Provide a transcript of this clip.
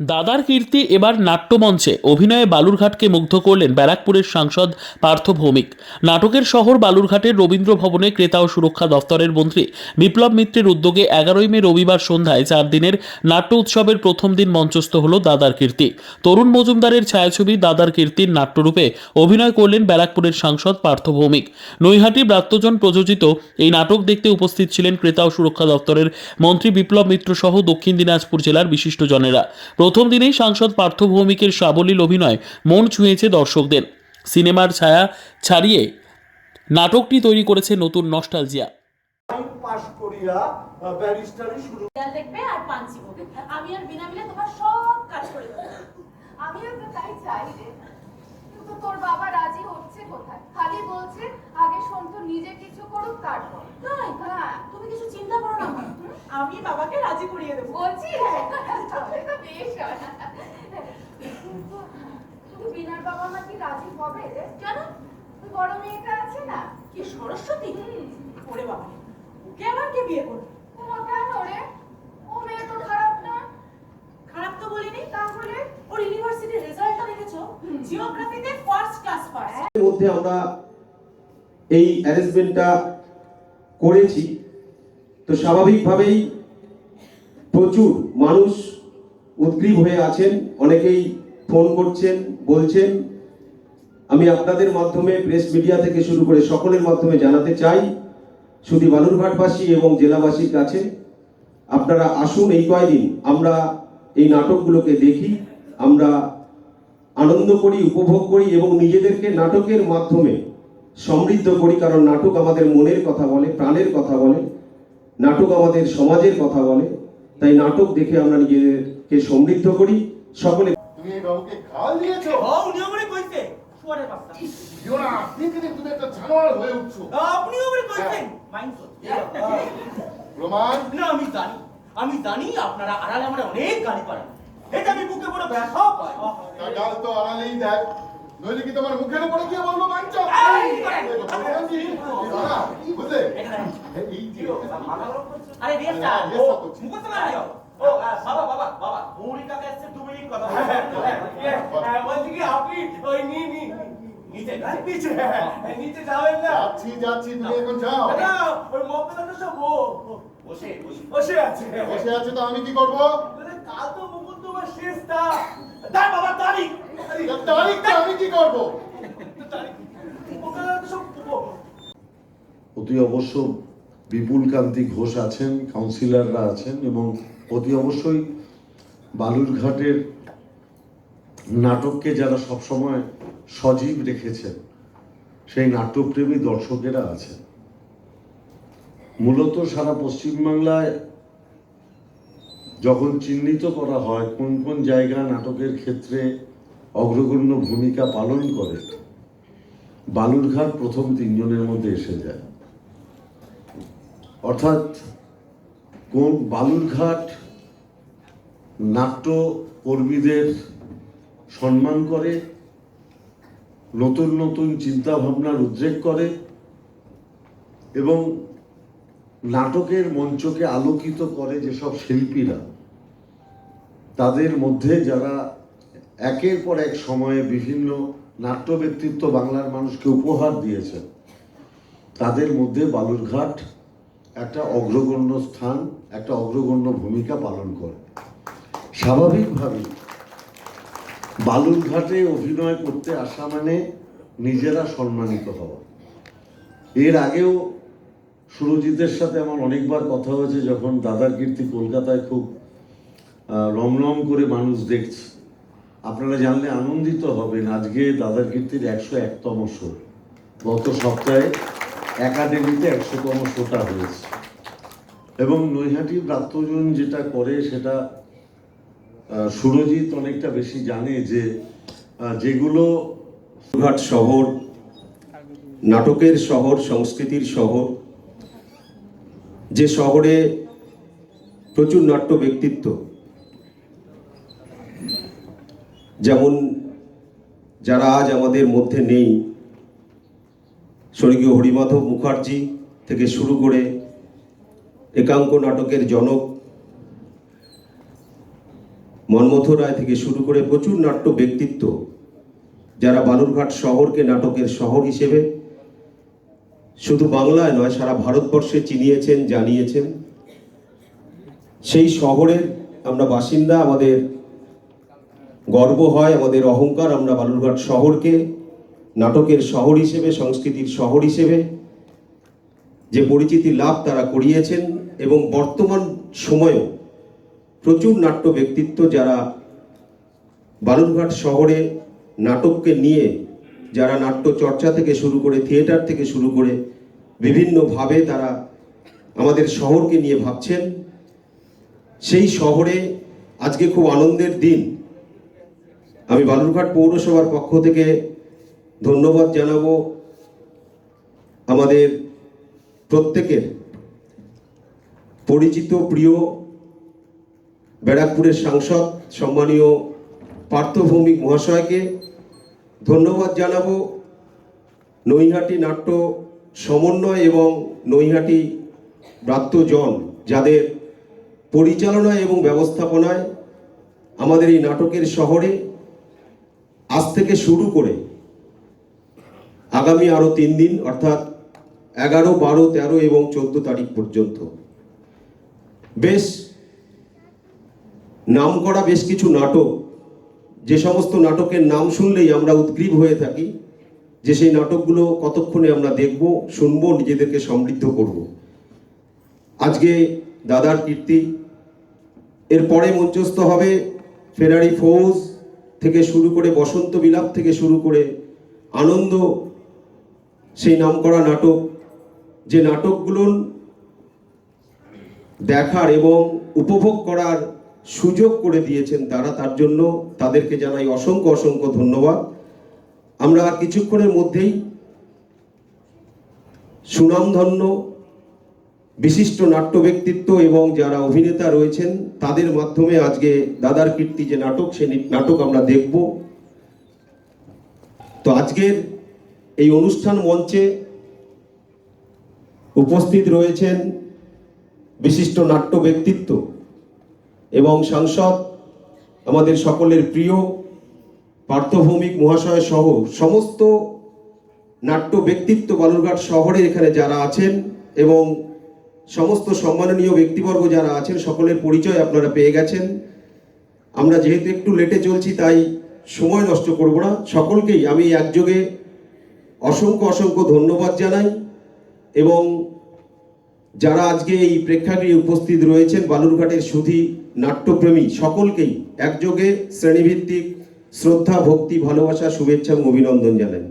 দাদার কীর্তি এবার নাট্যমঞ্চে। অভিনয়ে বালুরঘাটকে মুগ্ধ করলেন ব্যারাকপুরের সাংসদ পার্থ ভৌমিক। নাটকের শহর বালুরঘাটের রবীন্দ্র ভবনে ক্রেতা ও সুরক্ষা দফতরের মন্ত্রী বিপ্লব মিত্রের উদ্যোগে এগারোই মে রবিবার সন্ধ্যায় চার দিনের নাট্য উৎসবের প্রথম দিন মঞ্চস্থ হল দাদার কীর্তি। তরুণ মজুমদারের ছায়াছবি দাদার কীর্তির নাট্যরূপে অভিনয় করলেন ব্যারাকপুরের সাংসদ পার্থ ভৌমিক। নৈহাটি ব্রাত্যজন প্রযোজিত এই নাটক দেখতে উপস্থিত ছিলেন ক্রেতা ও সুরক্ষা দফতরের মন্ত্রী বিপ্লব মিত্র সহ দক্ষিণ দিনাজপুর জেলার বিশিষ্টজনেরা। প্রথম দিনেই সাংসদ পার্থ ভৌমিকের সাবলীল অভিনয় মন ছুঁয়েছে দর্শকদের। সিনেমার ছায়া ছাড়িয়ে নাটকটি তৈরি করেছে নতুন নস্টালজিয়া। আমি আর বিনা মিলে তোমার সব কাজ করে আমি তাই চাই কিন্তু তোর বাবা রাজি হচ্ছে কোথায়? খালি বলছে আগে সন্তু নিজে কিছু করুক তারপর। তাই? হ্যাঁ তুমি কিছু চিন্তা করো না আমি বাবাকে রাজি করিয়ে দেবো। বলছিস তাহলে তো বেশ হয়। কিন্তু বিনার বাবা মা কি রাজি হবে? কেন? ওই বড় মেয়েটা আছে না? কি সরস্বতী? ওরে বাবা ওকে আবার কে বিয়ে করবে? ওমা কেন রে? ও মেয়ে তো খারাপ না। খারাপ তো বলিনি। তাহলে? ওর ইউনিভার্সিটির রেজাল্টটা দেখেছ জিওগ্রাফিতে ফার্স্ট ক্লাস ফার্স্ট এর মধ্যে আমরা এই অ্যারেঞ্জমেন্টটা করেছি। তো স্বাভাবিকভাবেই প্রচুর মানুষ উদ্গ্রীব হয়ে আছেন, অনেকেই ফোন করছেন, বলছেন। আমি আপনাদের মাধ্যমে প্রেস মিডিয়া থেকে শুরু করে সকলের মাধ্যমে জানাতে চাই, শুধু বালুরঘাটবাসী এবং জেলাবাসীর কাছে। আপনারা আসুন এই কয়দিন, আমরা এই নাটকগুলোকে দেখি, আমরা আনন্দ করি উপভোগ করি এবং নিজেদেরকে নাটকের মাধ্যমে সমৃদ্ধ করি কারণ নাটক আমাদের মনের কথা বলে প্রাণের কথা বলে নাটক আমাদের সমাজের কথা বলে। তাই নাটক দেখে আমরা নিজেদেরকে সমৃদ্ধ করি। সকলে তুমি এই বাবুকে খাওয়াল দিয়েছ? ও উনি আমারে কইছে। শুয়ারের বাচ্চা। দিও না আপনি কিন্তু তুমি একটা জানোয়ার হয়ে উঠছো। আপনি আমারে কইছেন মাইন্ড প্রমাণ না আমি জানি। আমি জানি আপনারা আড়ালে আমার অনেক গালি পারেন এটা আমি বুকে বড় তা গাল তো আড়ালেই দেখ। নইলে কি তোমার মুখের উপরে গিয়ে বলব মানছ এই, বুঝলে এই যে আরে রেসটা হ্যাঁ, ও রেসটা না ও বাবা বাবা বাবা ভৌরি কাকা এসছে দু মিনিট কথা হ্যাঁ বলছি কি আপনি ওই নি নি নিচে নিচে নিচে যাবেন না। যাচ্ছি যাচ্ছি তুমি এখন যাও। না ওই মমতাটা সব ও বসে বসে। আছে। বসে আছে। তো আমি কি করব? কাল তো দাঁড় বাবা তারিখ আমি কি করব? অতি অবশ্য বিপুল কান্তি ঘোষ আছেন কাউন্সিলররা আছেন এবং অতি অবশ্যই বালুরঘাটের নাটককে যারা সবসময় সজীব রেখেছেন, সেই নাট্যপ্রেমী দর্শকেরা আছেন। মূলত সারা পশ্চিমবাংলায় যখন চিহ্নিত করা হয় কোন কোন জায়গা নাটকের ক্ষেত্রে অগ্রগণ্য ভূমিকা পালন করে। বালুরঘাট প্রথম তিনজনের মধ্যে এসে যায়। অর্থাৎ কোন বালুরঘাট নাট্য কর্মীদের সম্মান করে, নতুন নতুন চিন্তা ভাবনার উদ্রেক করে এবং নাটকের মঞ্চকে আলোকিত করে যেসব শিল্পীরা, তাদের মধ্যে যারা একের পর এক সময়ে বিভিন্ন নাট্য ব্যক্তিত্ব বাংলার মানুষকে উপহার দিয়েছেন। তাদের মধ্যে বালুরঘাট একটা অগ্রগণ্য স্থান, একটা অগ্রগণ্য ভূমিকা পালন করে। স্বাভাবিকভাবেই বালুরঘাটে অভিনয় করতে আসা মানে নিজেরা সম্মানিত হওয়া। এর আগেও সুরজিতের সাথে আমার অনেকবার কথা হয়েছে যখন দাদার কীর্তি কলকাতায় খুব রমরম করে মানুষ দেখছে। আপনারা জানলে আনন্দিত হবেন আজকে দাদার কীর্তির একশো একতম শো। গত সপ্তাহে একাডেমিতে একশোতম শোটা হয়েছে। এবং নৈহাটি প্রাত্যজন যেটা করে সেটা সুরজিৎ অনেকটা বেশি জানে যে যেগুলো ঘাট শহর, নাটকের শহর, সংস্কৃতির শহর, যে শহরে প্রচুর নাট্য ব্যক্তিত্ব যেমন যারা আজ আমাদের মধ্যে নেই, স্বর্গীয় হরিমাধব মুখার্জি থেকে শুরু করে একাঙ্ক নাটকের জনক মন্মথ রায় থেকে শুরু করে প্রচুর নাট্য ব্যক্তিত্ব যারা বালুরঘাট শহরকে নাটকের শহর হিসেবে শুধু বাংলায় নয়, সারা ভারতবর্ষে চিনিয়েছেন, জানিয়েছেন। সেই শহরের আমরা বাসিন্দা আমাদের গর্ব হয় আমাদের অহংকার, আমরা বালুরঘাট শহরকে নাটকের শহর হিসেবে, সংস্কৃতির শহর হিসেবে যে পরিচিতি লাভ তারা করিয়েছেন এবং বর্তমান সময়েও প্রচুর নাট্য ব্যক্তিত্ব যারা বালুরঘাট শহরে নাটককে নিয়ে, যারা নাট্য চর্চা থেকে শুরু করে, থিয়েটার থেকে শুরু করে বিভিন্নভাবে তারা আমাদের শহরকে নিয়ে ভাবছেন। সেই শহরে আজকে খুব আনন্দের দিন। আমি বালুরঘাট পৌরসভার পক্ষ থেকে ধন্যবাদ জানাব আমাদের প্রত্যেকের পরিচিত, প্রিয় ব্যারাকপুরের সাংসদ, সম্মানীয় পার্থভৌমিক মহাশয়কে ধন্যবাদ জানাব। নৈহাটি নাট্য সমন্বয় এবং নৈহাটি ব্রাত্যজন যাদের পরিচালনা এবং ব্যবস্থাপনায় আমাদের এই নাটকের শহরে আজ থেকে শুরু করে আগামী আরও তিন দিন, অর্থাৎ এগারো, বারো, তেরো এবং চোদ্দ তারিখ পর্যন্ত। বেশ, নাম করা বেশ কিছু নাটক। যে সমস্ত নাটকের নাম শুনলেই আমরা উদ্গ্রীব হয়ে থাকি যে সেই নাটকগুলো কতক্ষণে আমরা দেখব, শুনব, নিজেদেরকে সমৃদ্ধ করব। আজকে দাদার কীর্তি, এরপরে মঞ্চস্থ হবে ফেরারি ফৌজ থেকে শুরু করে বসন্ত বিলাপ থেকে শুরু করে আনন্দ, সেই নামকরা নাটক, যে নাটকগুলো দেখার এবং উপভোগ করার সুযোগ করে দিয়েছেন তারা, তার জন্য তাদেরকে জানাই অসংখ্য অসংখ্য ধন্যবাদ। আমরা কিছুক্ষণের মধ্যেই সুনামধন্য বিশিষ্ট নাট্য ব্যক্তিত্ব এবং যারা অভিনেতা রয়েছেন, তাদের মাধ্যমে আজকে দাদার কীর্তি যে নাটক, সে নাটক আমরা দেখব। তো আজকের এই অনুষ্ঠান মঞ্চে উপস্থিত রয়েছেন বিশিষ্ট নাট্য ব্যক্তিত্ব এবং সাংসদ আমাদের সকলের প্রিয় পার্থভৌমিক মহাশয় সহ সমস্ত নাট্য ব্যক্তিত্ব বালুরঘাট শহরে এখানে যারা আছেন এবং সমস্ত সম্মাননীয় ব্যক্তিবর্গ যারা আছেন, সকলের পরিচয় আপনারা পেয়ে গেছেন। আমরা যেহেতু একটু লেটে চলছি, তাই সময় নষ্ট করব না। সকলকেই আমি একযোগে অসংখ্য অসংখ্য ধন্যবাদ জানাই এবং যারা আজকে এই প্রেক্ষাগৃহে উপস্থিত রয়েছেন, বালুরঘাটের সুধী নাট্যপ্রেমী, সকলকেই একযোগে শ্রেণীভিত্তিক শ্রদ্ধা, ভক্তি, ভালোবাসা, শুভেচ্ছা এবং অভিনন্দন জানাই।